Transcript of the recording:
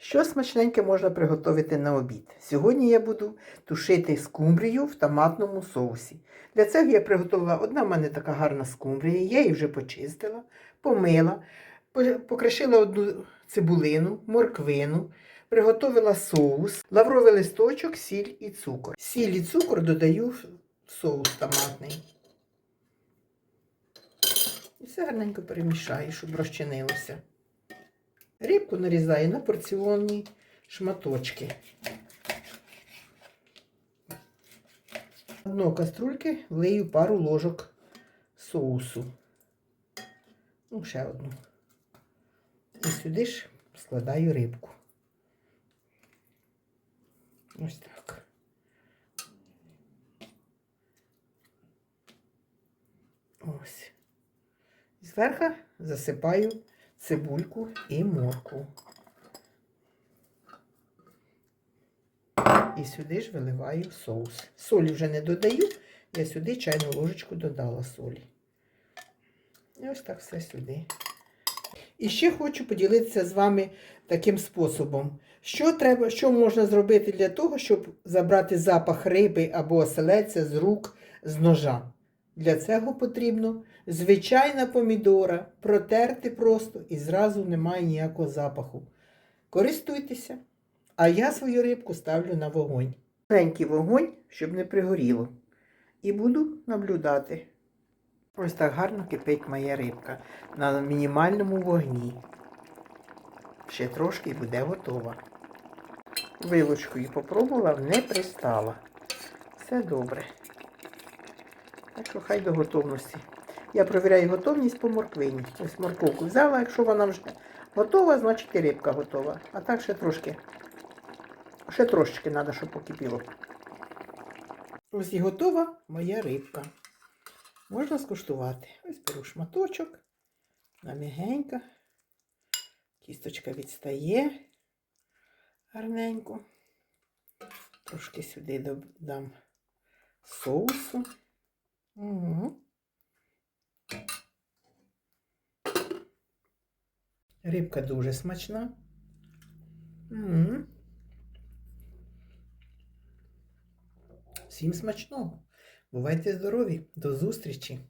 Що смачненьке можна приготувати на обід? Сьогодні я буду тушити скумбрію в томатному соусі. Для цього я приготувала одна в мене така гарна скумбрія, я її вже почистила, помила, по- покришила одну цибулину, морквину, приготувала соус, лавровий листочок, сіль і цукор. Сіль і цукор додаю в соус томатний. І все гарненько перемішаю, щоб розчинилося. Рибку нарізаю на порціонні шматочки. Дно каструльки влию пару ложок соусу. Ну, ще одну. І сюди ж складаю рибку. Ось так. Ось. І Зверху засипаю цибульку і морку. І сюди ж виливаю соус. Солі вже не додаю, я сюди чайну ложечку додала солі. І ось так все сюди. І ще хочу поділитися з вами таким способом. Що треба, що можна зробити для того, щоб забрати запах риби або оселедця з рук, з ножа. Для цього потрібно звичайна помідора, протерти просто і зразу немає ніякого запаху. Користуйтеся. А я свою рибку ставлю на вогонь. Маленький вогонь, щоб не пригоріло. І буду наблюдати. Ось так гарно кипить моя рибка на мінімальному вогні. Ще трошки буде готова. Вилочкою попробувала, не пристала. Все добре. Так що хай до готовності. Я провіряю готовність по морквині. Ось морковку взяла, якщо вона вже готова, значить і рибка готова. А так ще трошки. Ще трошечки треба, щоб покипіло. Ось і готова моя рибка. Можна скуштувати. Ось беру шматочок. Вона м'ягенька. Кісточка відстає гарненько. Трошки сюди додам соусу. Угу. Рибка дуже смачна. Угу. Всім смачного. Бувайте здорові. До зустрічі!